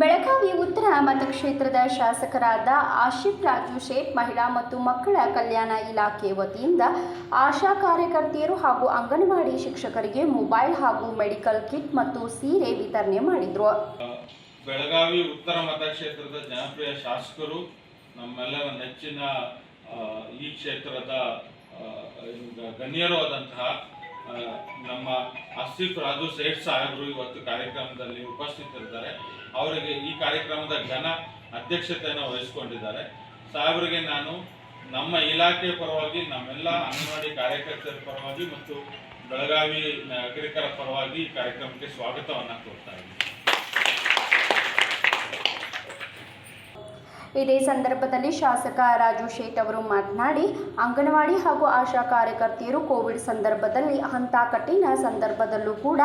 ಬೆಳಗಾವಿ ಉತ್ತರ ಮತಕ್ಷೇತ್ರದ ಶಾಸಕರಾದ ಆಶಿಫ್ ರಾಜು ಶೇಖ್ ಮಹಿಳಾ ಮತ್ತು ಮಕ್ಕಳ ಕಲ್ಯಾಣ ಇಲಾಖೆ ವತಿಯಿಂದ ಆಶಾ ಕಾರ್ಯಕರ್ತೆಯರು ಹಾಗೂ ಅಂಗನವಾಡಿ ಶಿಕ್ಷಕರಿಗೆ ಮೊಬೈಲ್ ಹಾಗೂ ಮೆಡಿಕಲ್ ಕಿಟ್ ಮತ್ತು ಸೀರೆ ವಿತರಣೆ ಮಾಡಿದರು. ಬೆಳಗಾವಿ ಉತ್ತರ ಮತಕ್ಷೇತ್ರದ ಜನಪ್ರಿಯ ಶಾಸಕರು ನಮ್ಮೆಲ್ಲರ ನೆಚ್ಚಿನ ಈ ಕ್ಷೇತ್ರದ ಗಣ್ಯರು ಆದಂತಹ ನಮ್ಮ ಆಸಿಫ್ ರಾಜು ಸೇಠ್ ಸಾಹೇಬರು ಇವತ್ತು ಕಾರ್ಯಕ್ರಮದಲ್ಲಿ ಉಪಸ್ಥಿತರಿದ್ದಾರೆ. ಅವರಿಗೆ ಈ ಕಾರ್ಯಕ್ರಮದ ಘನ ಅಧ್ಯಕ್ಷತೆಯನ್ನು ವಹಿಸಿಕೊಂಡಿದ್ದಾರೆ. ಸಾಹೇಬರಿಗೆ ನಾನು ನಮ್ಮ ಇಲಾಖೆ ಪರವಾಗಿ, ನಮ್ಮೆಲ್ಲ ಅಂಗನವಾಡಿ ಕಾರ್ಯಕರ್ತರ ಪರವಾಗಿ ಮತ್ತು ಬೆಳಗಾವಿ ನಾಗರಿಕರ ಪರವಾಗಿ ಈ ಕಾರ್ಯಕ್ರಮಕ್ಕೆ ಸ್ವಾಗತವನ್ನು ಕೋರ್ತಾ ಇದ್ದೀನಿ. ಇದೇ ಸಂದರ್ಭದಲ್ಲಿ ಶಾಸಕ ರಾಜು ಶೇಟ್ ಅವರು ಮಾತನಾಡಿ, ಅಂಗನವಾಡಿ ಹಾಗೂ ಆಶಾ ಕಾರ್ಯಕರ್ತೆಯರು ಕೋವಿಡ್ ಸಂದರ್ಭದಲ್ಲಿ ಅಂಥ ಕಠಿಣ ಸಂದರ್ಭದಲ್ಲೂ ಕೂಡ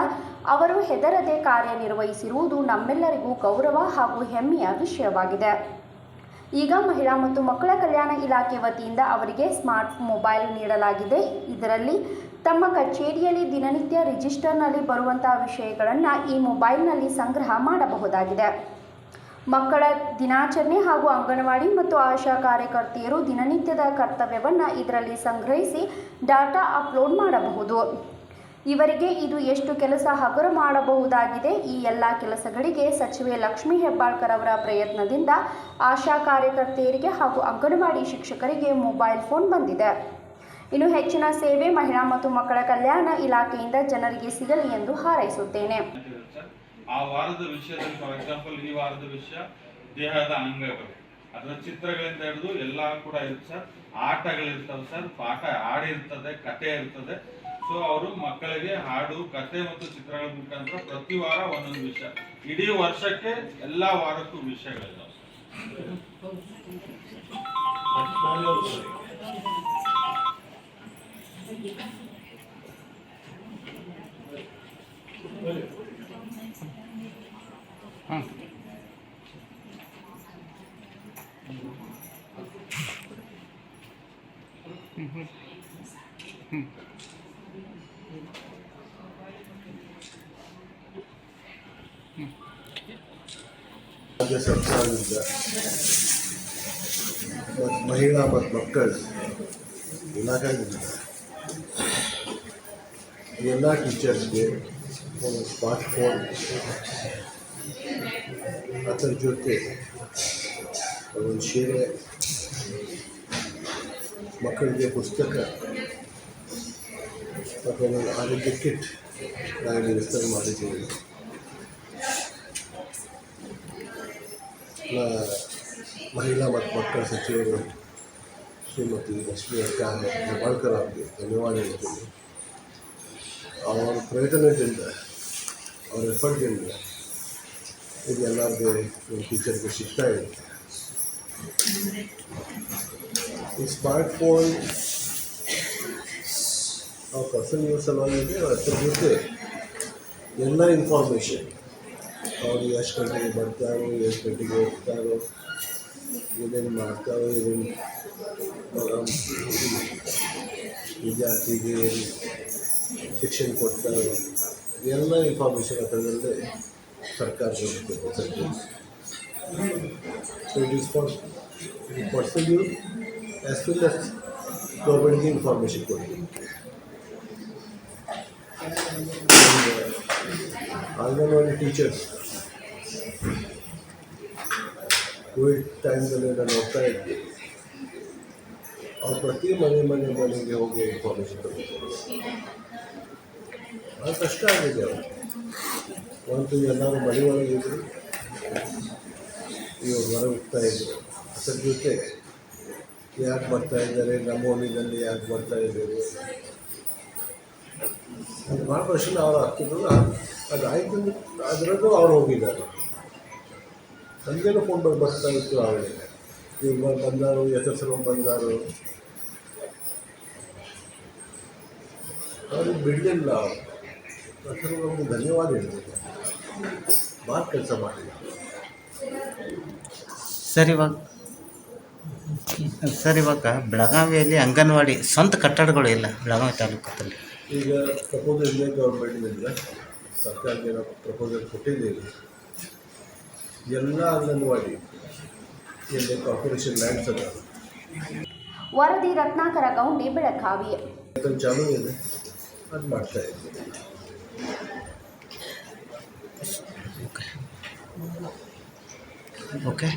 ಅವರು ಹೆದರದೆ ಕಾರ್ಯನಿರ್ವಹಿಸಿರುವುದು ನಮ್ಮೆಲ್ಲರಿಗೂ ಗೌರವ ಹಾಗೂ ಹೆಮ್ಮೆಯ ವಿಷಯವಾಗಿದೆ. ಈಗ ಮಹಿಳಾ ಮತ್ತು ಮಕ್ಕಳ ಕಲ್ಯಾಣ ಇಲಾಖೆ ವತಿಯಿಂದ ಅವರಿಗೆ ಸ್ಮಾರ್ಟ್ ಮೊಬೈಲ್ ನೀಡಲಾಗಿದೆ. ಇದರಲ್ಲಿ ತಮ್ಮ ಕಚೇರಿಯಲ್ಲಿ ದಿನನಿತ್ಯ ರಿಜಿಸ್ಟರ್ನಲ್ಲಿ ಬರುವಂತಹ ವಿಷಯಗಳನ್ನು ಈ ಮೊಬೈಲ್ನಲ್ಲಿ ಸಂಗ್ರಹ ಮಾಡಬಹುದಾಗಿದೆ. ಮಕ್ಕಳ ದಿನಾಚರಣೆ ಹಾಗೂ ಅಂಗನವಾಡಿ ಮತ್ತು ಆಶಾ ಕಾರ್ಯಕರ್ತೆಯರು ದಿನನಿತ್ಯದ ಕರ್ತವ್ಯವನ್ನು ಇದರಲ್ಲಿ ಸಂಗ್ರಹಿಸಿ ಡಾಟಾ ಅಪ್ಲೋಡ್ ಮಾಡಬಹುದು. ಇವರಿಗೆ ಇದು ಎಷ್ಟು ಕೆಲಸ ಹಗುರ ಮಾಡಬಹುದಾಗಿದೆ ಈ ಎಲ್ಲ ಕೆಲಸಗಳಿಗೆ ಸಚಿವೆ ಲಕ್ಷ್ಮೀ ಹೆಬ್ಬಾಳ್ಕರ್ ಅವರ ಪ್ರಯತ್ನದಿಂದ ಆಶಾ ಕಾರ್ಯಕರ್ತೆಯರಿಗೆ ಹಾಗೂ ಅಂಗನವಾಡಿ ಶಿಕ್ಷಕರಿಗೆ ಮೊಬೈಲ್ ಫೋನ್ ಬಂದಿದೆ. ಇನ್ನು ಹೆಚ್ಚಿನ ಸೇವೆ ಮಹಿಳಾ ಮತ್ತು ಮಕ್ಕಳ ಕಲ್ಯಾಣ ಇಲಾಖೆಯಿಂದ ಜನರಿಗೆ ಸಿಗಲಿ ಎಂದು ಹಾರೈಸುತ್ತೇನೆ. ಆ ವಾರದ ವಿಷಯದಲ್ಲಿ ಫಾರ್ ಎಕ್ಸಾಂಪಲ್ ಈ ವಾರದ ವಿಷಯ ದೇಹದ ಅಂಗಗಳು. ಅದರ ಚಿತ್ರಗಳಿಂದ ಹಿಡಿದು ಎಲ್ಲ ಕೂಡ ಇರುತ್ತೆ ಸರ್ ಆಟಗಳಿರ್ತವೆ ಸರ್ ಪಾಠ ಹಾಡಿರ್ತದೆ ಕತೆ ಇರ್ತದೆ. ಸೊ ಅವರು ಮಕ್ಕಳಿಗೆ ಹಾಡು ಕತೆ ಮತ್ತು ಚಿತ್ರಗಳ ಮುಖಾಂತರ ಪ್ರತಿ ವಾರ ಒಂದೊಂದು ವಿಷಯ. ಇಡೀ ವರ್ಷಕ್ಕೆ ಎಲ್ಲ ವಾರಕ್ಕೂ ವಿಷಯಗಳಿದಾವೆ. ರಾಜ್ಯ ಸರ್ಕಾರದಿಂದ ಮತ್ತು ಮಹಿಳಾ ಮತ್ತು ಮಕ್ಕಳ ಇಲಾಖೆಯಿಂದ ಎಲ್ಲ ಟೀಚರ್ಸ್ಗೆ ಒಂದು ಸ್ಮಾರ್ಟ್ ಫೋನ್ ಅದರ ಜೊತೆ ಒಂದು ಸೀರೆ ಮಕ್ಕಳಿಗೆ ಪುಸ್ತಕ ಮತ್ತು ಒಂದು ಆರೋಗ್ಯ ಕಿಟ್ ನಾನು ವಿಸ್ತರಣೆ ಮಾಡಿದ್ದೀವಿ ನ- ಮಹಿಳಾ ಮತ್ತು ಮಕ್ಕಳ ಸಚಿವರು ಶ್ರೀಮತಿ ಲಕ್ಷ್ಮೀ ಅಕ್ಕ ಹೆಬ್ಬಾಳ್ಕರ್ ಅವರಿಗೆ ಧನ್ಯವಾದ ಹೇಳ್ತೀನಿ ಅವರ ಪ್ರಯತ್ನದಿಂದ ಅವರ ಎಫರ್ಟ್ದಿಂದ ಇದು ಎಲ್ಲರಿಗೆ ಒಂದು ಟೀಚರ್ಗೆ ಸಿಗ್ತಾ ಇದೆ ಈ ಸ್ಮಾರ್ಟ್ ಫೋನ್ ಪರ್ಸನ್ ಯೂಸ್ ಸಲುವಾಗಿ ಅದ್ರ ಜೊತೆ ಎಲ್ಲ ಇನ್ಫಾರ್ಮೇಷನ್ ಅವ್ರು ಎಷ್ಟು ಗಂಟೆಗೆ ಬರ್ತಾರೋ, ಎಷ್ಟು ಗಂಟೆಗೆ ಹೋಗ್ತಾರೋ, ಏನೇನು ಮಾಡ್ತಾರೋ, ಏನೇನು ವಿದ್ಯಾರ್ಥಿಗೆ ಶಿಕ್ಷಣ ಕೊಡ್ತಾರೋ, ಎಲ್ಲ ಇನ್ಫಾರ್ಮೇಷನ್ ಅದರಲ್ಲೇ ಸರ್ಕಾರ so it is for person use as well as ಗೌರ್ಮೆಂಟ್ಗೆ information ಕೊಡ್ತೀವಿ ಅಂಗನವಾಡಿ ಟೀಚರ್ಸ್ ಕೋವಿಡ್ ಟೈಮ್ದಲ್ಲಿ ನಾನು ನೋಡ್ತಾ ಇದ್ದೆ ಅವ್ರು ಪ್ರತಿ ಮನೆ ಮನೆ ಮನೆಗೆ ಹೋಗಿ ಇನ್ಫಾರ್ಮೇಷನ್ ತಗೋತಾರೆ ಭಾಳ ಕಷ್ಟ ಆಗಿದೆ ಅವ್ರು ಒಂದು ಎಲ್ಲರೂ ಮನೆ ಒಳಗೆ ಇದ್ರು ಇವ್ರು ಹೊರ ಹೋಗ್ತಾ ಇದ್ರು ಅದ್ರ ಜೊತೆ ಯಾಕೆ ಬರ್ತಾ ಇದ್ದಾರೆ ನಮ್ಮ ಓಣಿನಲ್ಲಿ ಯಾಕೆ ಬರ್ತಾ ಇದ್ದಾರೆ ಅದು ಪ್ರಶ್ನೆ ಅವ್ರು ಆಗ್ತಿದ್ರು ಅದು ಆಯ್ತು ಅದರಲ್ಲೂ ಅವ್ರು ಹೋಗಿದ್ದಾರೆ. ಸಂಜೆನೂ ಫೋನ್ ಬಂದು ಬರ್ತಾ ಇತ್ತು ಅವಳಿಗೆ ಇವ್ರು ಬಂದಾರು ಯಶಸ್ಸರು ಬಂದಾರು. ಅವರು ಬಿಡಲಿಲ್ಲ ಅವರು. ನಮಗೆ ಧನ್ಯವಾದ ಹೇಳಿದ್ರು ಭಾಳ ಕೆಲಸ ಮಾಡಿಲ್ಲ ಸರ್ ಇವಾಗ ಸರ್ ಇವಾಗ ಬೆಳಗಾವಿಯಲ್ಲಿ ಅಂಗನವಾಡಿ ಸ್ವಂತ ಕಟ್ಟಡಗಳು ಇಲ್ಲ, ಬೆಳಗಾವಿ ತಾಲೂಕದಲ್ಲಿ ಈಗ ಪ್ರಪೋಸಲ್ ಇದೆ ಗೌರ್ಮೆಂಟಿನಿಂದ ಸರ್ಕಾರಕ್ಕೆ ನಾವು ಪ್ರಪೋಸಲ್ ಕೊಟ್ಟಿದ್ದೀವಿ. ಎಲ್ಲ ಅಂಗನವಾಡಿ ಎಲ್ಲಿ ಕಾರ್ಪೊರೇಷನ್ ಲ್ಯಾಂಡ್ಸ್ ಅದ ವರದಿ ರತ್ನಾಕರ ಗೌಂಡಿ ಬೆಳಗಾವಿ. ಅದನ್ನು ಚಾಲೂ ಇದೆ ಅದು ಮಾಡ್ತಾ ಇದ್ದೀವಿ ಓಕೆ